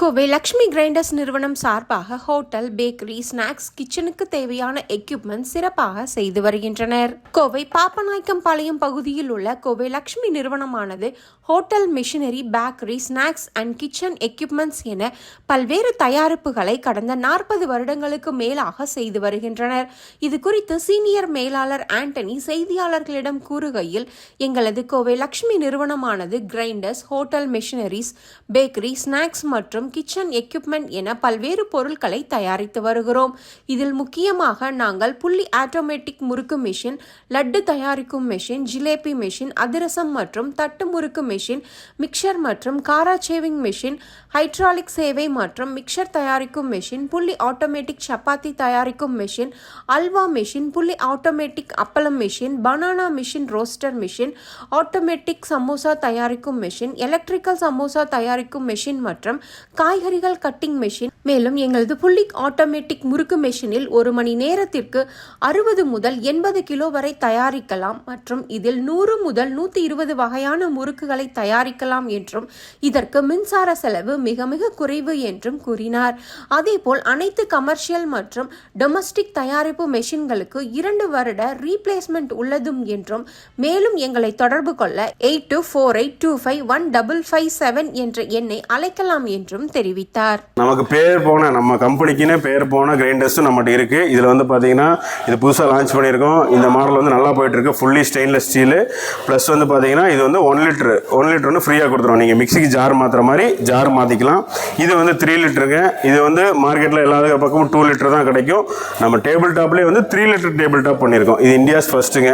Kovai Lakshmi grinders நிறுவனம் சார்பாக hotel bakery snacks கிச்சனுக்கு தேவையான எக்யூப்மெண்ட் சிறப்பாக செய்து வருகின்றனர். கோவை பாப்பநாயக்கம் பாளையம் பகுதியில் உள்ள கோவை லக்ஷ்மி நிறுவனமானது hotel machinery bakery snacks and kitchen equipments என பல்வேறு தயாரிப்புகளை கடந்த நாற்பது வருடங்களுக்கு மேலாக செய்து வருகின்றனர். இது குறித்து சீனியர் மேலாளர் ஆண்டனி செய்தியாளர்களிடம் கூறுகையில் எங்களது கோவை லக்ஷ்மி நிறுவனமானது grinders hotel machineries bakery snacks மற்றும் கிச்சன் எக்யூப்மெண்ட் என பல்வேறு பொருட்களை தயாரித்து வருகிறோம். இதில் முக்கியமாக நாங்கள் புள்ளி ஆட்டோமேட்டிக் முறுக்கு மிஷின் லட்டு தயாரிக்கும் மிஷின் ஜிலேபி மிஷின் அதிரசம் மற்றும் தட்டு முறுக்கு மிஷின் மிக்சர் மற்றும் காரா சேவிங் மிஷின் ஹைட்ராலிக் சேவை மற்றும் மிக்சர் தயாரிக்கும் மிஷின் புள்ளி ஆட்டோமேட்டிக் சப்பாத்தி தயாரிக்கும் மிஷின் அல்வா மிஷின் புள்ளி automatic appalam machine banana machine roaster machine automatic samosa தயாரிக்கும் மிஷின் எலக்ட்ரிக்கல் சமோசா தயாரிக்கும் மிஷின் மற்றும் காய்கறிகள் கட்டிங் மெஷின் மேலும் எங்களது புள்ளிக் ஆட்டோமேட்டிக் முறுக்கு மெஷினில் ஒரு மணி நேரத்திற்கு அறுபது முதல் எண்பது கிலோ வரை தயாரிக்கலாம் மற்றும் இதில் நூறு முதல் நூற்றி இருபது வகையான முறுக்குகளை தயாரிக்கலாம் என்றும் இதற்கு மின்சார செலவு மிக மிக குறைவு என்றும் கூறினார். அதேபோல் அனைத்து கமர்ஷியல் மற்றும் டொமஸ்டிக் தயாரிப்பு மெஷின்களுக்கு இரண்டு வருட ரீப்ளேஸ்மெண்ட் உள்ளதும் என்றும் மேலும் எங்களை தொடர்பு கொள்ள eight two four eight two five one double five seven என்ற எண்ணை அழைக்கலாம் என்றும் தெரிவித்தார். நமக்கு பேர் போன நம்ம கம்பெனிக்குன்னு பேர் போன கிரைண்டர்ஸும் நம்மகிட்ட இருக்குது இதில் வந்து பார்த்தீங்கன்னா இது புதுசாக லான்ச் பண்ணியிருக்கோம். இந்த மாடல் வந்து நல்லா போயிட்டுருக்கு. ஃபுல்லி ஸ்டெயின்லெஸ் ஸ்டீலு ப்ளஸ் வந்து பார்த்தீங்கன்னா இது வந்து ஒன் லிட்டரு ஒன் லிட்டர் வந்து ஃப்ரீயாக கொடுத்துருவோம் நீங்கள் மிக்சிக்கு ஜார் மாற்றுற மாதிரி ஜார் மாற்றிக்கலாம் இது வந்து த்ரீ லிட்டருங்க இது வந்து மார்க்கெட்டில் எல்லா பக்கமும் டூ லிட்டர் தான் கிடைக்கும். நம்ம டேபிள் டாப்லேயே வந்து த்ரீ லிட்டர் டேபிள் டாப் பண்ணியிருக்கோம். இது இந்தியாஸ் ஃபஸ்ட்டுங்க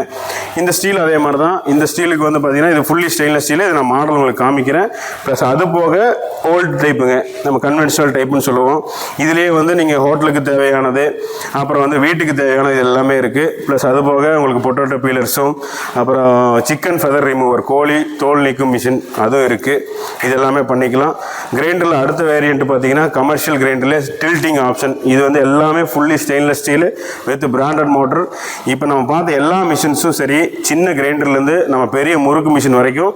இந்த ஸ்டீல் அதே மாதிரி தான் இந்த ஸ்டீலுக்கு வந்து பார்த்தீங்கன்னா இது ஃபுல்லி ஸ்டெயின்லெஸ் ஸ்டீல் இது நான் மாடல் உங்களுக்கு காமிக்கிறேன். ப்ளஸ் அது போக ஓல்டு டைப்புங்க நம்ம கன்வென்ஷனல் டைப்புன்னு சொல்லுவோம். இதுலேயே வந்து நீங்கள் ஹோட்டலுக்கு தேவையானது அப்புறம் வந்து வீட்டுக்கு தேவையானது எல்லாமே இருக்குது ப்ளஸ் அது போக உங்களுக்கு பொட்டோட்டோ பீலர்ஸும் அப்புறம் சிக்கன் ஃபெதர் ரிமூவர் கோழி தோல் நீக்கும் மிஷின் அதுவும் இருக்குது இது எல்லாமே பண்ணிக்கலாம். கிரைண்டரில் அடுத்த வேரியண்ட் பார்த்தீங்கன்னா கமர்ஷியல் கிரைண்டரில் டில்ட்டிங் ஆப்ஷன் இது வந்து எல்லாமே fully stainless steel with branded motor இப்போ நம்ம பார்த்த எல்லா மிஷின்ஸும் சரி சின்ன கிரைண்டர்லேருந்து நம்ம பெரிய முறுக்கு மிஷின் வரைக்கும்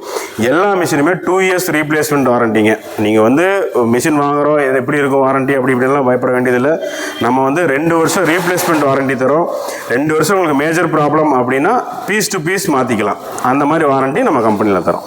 எல்லா மிஷினுமே டூ இயர்ஸ் ரீப்ளேஸ்மெண்ட் வாரண்டிங்க நீங்கள் வந்து மிஷின் மிஷின் வாங்குறோம் இது எப்படி இருக்கும் வாரண்டி அப்படி இப்படிலாம் பயப்பட வேண்டியதில்லை. நம்ம வந்து ரெண்டு வருஷம் ரீப்ளேஸ்மெண்ட் வாரண்டி தரோம் ரெண்டு வருஷம் உங்களுக்கு மேஜர் ப்ராப்ளம் அப்படின்னா பீஸ் டு பீஸ் மாற்றிக்கலாம் அந்த மாதிரி வாரண்டி நம்ம கம்பெனியில் தரோம்